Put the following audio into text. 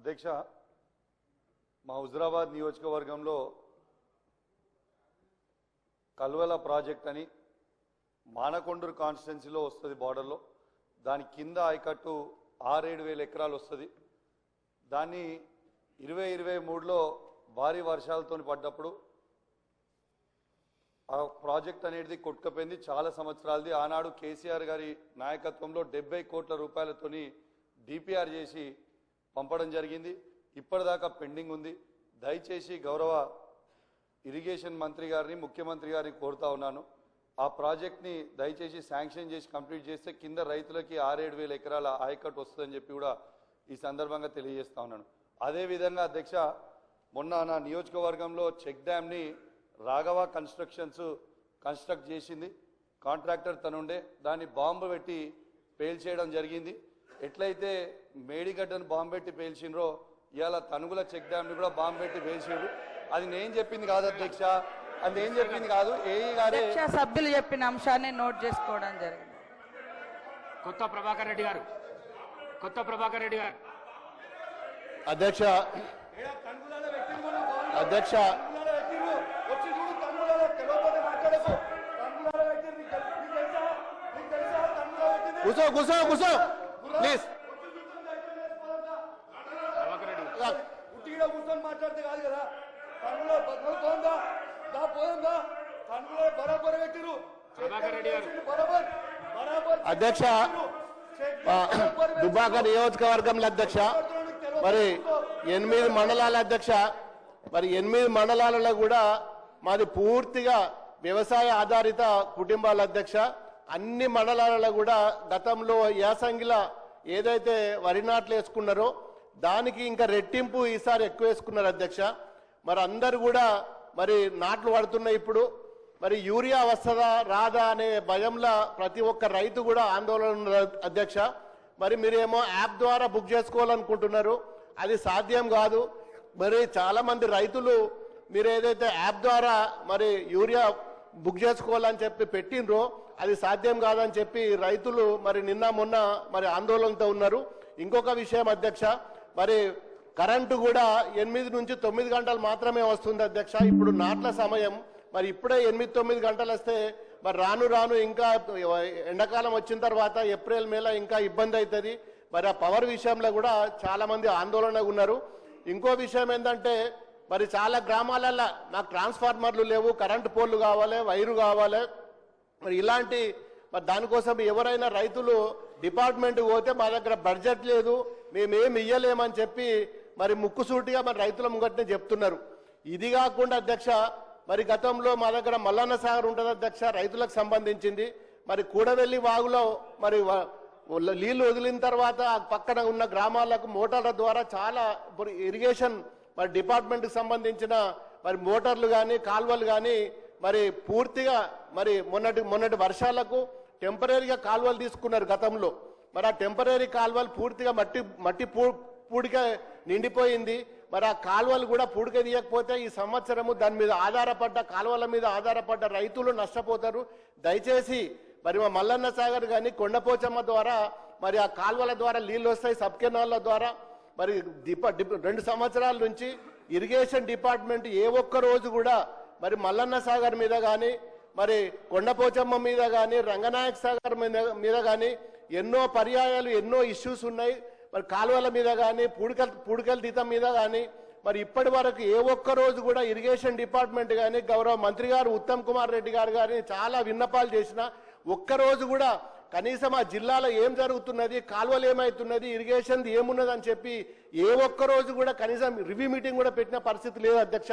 అధ్యక్ష మా హుజరాబాద్ నియోజకవర్గంలో కల్వల ప్రాజెక్ట్ అని మానకొండూరు కాన్స్టిట్యున్సీలో వస్తుంది బార్డర్లో. దాని కింద ఆయకట్టు ఆరేడు వేల ఎకరాలు వస్తుంది. దాన్ని ఇరవై ఇరవై మూడులో భారీ వర్షాలతో పడ్డప్పుడు ఆ ప్రాజెక్ట్ అనేది కొట్టుకపోయింది. చాలా సంవత్సరాలది. ఆనాడు కేసీఆర్ గారి నాయకత్వంలో డెబ్బై కోట్ల రూపాయలతోని డిపిఆర్ చేసి పంపడం జరిగింది. ఇప్పటిదాకా పెండింగ్ ఉంది. దయచేసి గౌరవ ఇరిగేషన్ మంత్రి గారిని ముఖ్యమంత్రి గారిని కోరుతా ఉన్నాను. ఆ ప్రాజెక్ట్ని దయచేసి శాంక్షన్ చేసి కంప్లీట్ చేస్తే కింద రైతులకి ఆరేడు వేల ఎకరాల ఆయకట్టు వస్తుందని చెప్పి కూడా ఈ సందర్భంగా తెలియజేస్తా ఉన్నాను. అదేవిధంగా అధ్యక్ష మొన్న నా నియోజకవర్గంలో చెక్ డ్యామ్ని రాఘవ కన్స్ట్రక్షన్స్ కన్స్ట్రక్ట్ చేసింది. కాంట్రాక్టర్ తనుండే. దాన్ని బాంబు పెట్టి పేల్చేయడం జరిగింది. ఎట్లయితే మేడిగడ్డను బాంబు పెట్టి పేల్చిండ్రో ఇవాళ తనుగుల చెక్ డ్యామ్ని కూడా బాంబు పెట్టి పేల్చారు అది నేను చెప్పింది కాదు అధ్యక్ష. అది నేను చెప్పింది కాదు ఏఈ గారే అధ్యక్ష సభ్యులు చెప్పిన అంశాన్ని నోట్ చేసుకోవడం జరిగింది. కొత్త ప్రభాకర్ రెడ్డి గారు. కొత్త ప్రభాకర్ రెడ్డి గారు. అధ్యక్ష అధ్యక్ష కూర్చో కూర్చో కూర్చో ప్లీజ్. ఉట్టిగా కూర్చొని మాట్లాడితే కాదు కదా కన్నులో దా పోయిందా కన్నులో బరాబర్ పెట్టిరు అధ్యక్ష ఆ, దుబ్బాక నియోజకవర్గంలో అధ్యక్ష మరి ఎనిమిది మండలాల అధ్యక్ష మరి ఎనిమిది మండలాలలో కూడా మాది పూర్తిగా వ్యవసాయ ఆధారిత కుటుంబాల అధ్యక్ష అన్ని మండలాలలో కూడా గతంలో యాసంగిల ఏదైతే వరి నాట్లు వేసుకున్నారో దానికి ఇంకా రెట్టింపు ఈసారి ఎక్కువ వేసుకున్నారు అధ్యక్ష. మరి అందరు కూడా మరి నాట్లు పడుతున్నాయి ఇప్పుడు. మరి యూరియా వస్తుందా రాదా అనే భయంలో ప్రతి ఒక్క రైతు కూడా ఆందోళన ఉన్నారు అధ్యక్ష. మరి మీరేమో యాప్ ద్వారా బుక్ చేసుకోవాలనుకుంటున్నారు. అది సాధ్యం కాదు. మరి చాలామంది రైతులు మీరు ఏదైతే యాప్ ద్వారా మరి యూరియా బుక్ చేసుకోవాలని చెప్పి పెట్టినరో అది సాధ్యం కాదని చెప్పి రైతులు మరి నిన్న మొన్న మరి ఆందోళనతో ఉన్నారు. ఇంకొక విషయం అధ్యక్ష మరి కరెంటు కూడా ఎనిమిది నుంచి తొమ్మిది గంటలు మాత్రమే వస్తుంది అధ్యక్ష. ఇప్పుడు నాట్ల సమయం మరి ఇప్పుడే ఎనిమిది తొమ్మిది గంటలు వస్తే మరి రాను రాను ఇంకా ఎండాకాలం వచ్చిన తర్వాత ఏప్రిల్ మేలో ఇంకా ఇబ్బంది అవుతుంది. మరి ఆ పవర్ విషయంలో కూడా చాలామంది ఆందోళనగా ఉన్నారు. ఇంకో విషయం ఏంటంటే మరి చాలా గ్రామాలల్లో నాకు ట్రాన్స్ఫార్మర్లు లేవు కరెంటు పోల్లు కావాలి వైరు కావాలి. మరి ఇలాంటి మరి దానికోసం ఎవరైనా రైతులు డిపార్ట్మెంట్ పోతే మా దగ్గర బడ్జెట్ లేదు మేమేం ఇయ్యలేమని చెప్పి మరి ముక్కుసూటిగా మరి రైతుల ముంగట్నే చెప్తున్నారు. ఇది కాకుండా అధ్యక్ష మరి గతంలో మా దగ్గర మల్లన్న సాగర్ ఉంటుంది అధ్యక్ష రైతులకు సంబంధించింది. మరి కూడవెల్లి వాగులో మరి నీళ్ళు వదిలిన తర్వాత పక్కన ఉన్న గ్రామాలకు మోటార్ల ద్వారా చాలా ఇప్పుడు ఇరిగేషన్ మరి డిపార్ట్మెంట్కి సంబంధించిన మరి మోటార్లు కానీ కాల్వలు కానీ మరి పూర్తిగా మరి మొన్నటి మొన్నటి వర్షాలకు టెంపరీగా కాల్వలు తీసుకున్నారు గతంలో. మరి ఆ టెంపరీ కాల్వలు పూర్తిగా మట్టి మట్టి పూ- పూడిక నిండిపోయింది. మరి ఆ కాలువలు కూడా పూడిక తీయకపోతే ఈ సంవత్సరము దాని మీద ఆధారపడ్డ కాలువల మీద ఆధారపడ్డ రైతులు నష్టపోతారు. దయచేసి మరి మా మల్లన్న సాగర్ కానీ కొండపోచమ్మ ద్వారా మరి ఆ కాలువల ద్వారా నీళ్ళు వస్తాయి సబ్ ద్వారా. మరి రెండు సంవత్సరాల నుంచి ఇరిగేషన్ డిపార్ట్మెంట్ ఏ ఒక్క రోజు కూడా మరి మల్లన్న సాగర్ మీద కానీ మరి కొండపోచమ్మ మీద కానీ రంగనాయక సాగర్ మీద మీద కానీ ఎన్నో పర్యాయాలు ఎన్నో ఇష్యూస్ ఉన్నాయి. మరి కాలువల మీద కానీ పూడికల్ పూడికల తీతం మీద కానీ మరి ఇప్పటి వరకు ఏ ఒక్క రోజు కూడా ఇరిగేషన్ డిపార్ట్మెంట్ కానీ గౌరవ మంత్రి గారు ఉత్తమ్ కుమార్ రెడ్డి గారు కానీ చాలా విన్నపాలు చేసిన ఒక్క రోజు కూడా కనీసం ఆ జిల్లాలో ఏం జరుగుతున్నది కాలువలు ఏమవుతున్నది ఇరిగేషన్ ఏమున్నది అని చెప్పి ఏ ఒక్క రోజు కూడా కనీసం రివ్యూ మీటింగ్ కూడా పెట్టిన పరిస్థితి లేదు అధ్యక్ష.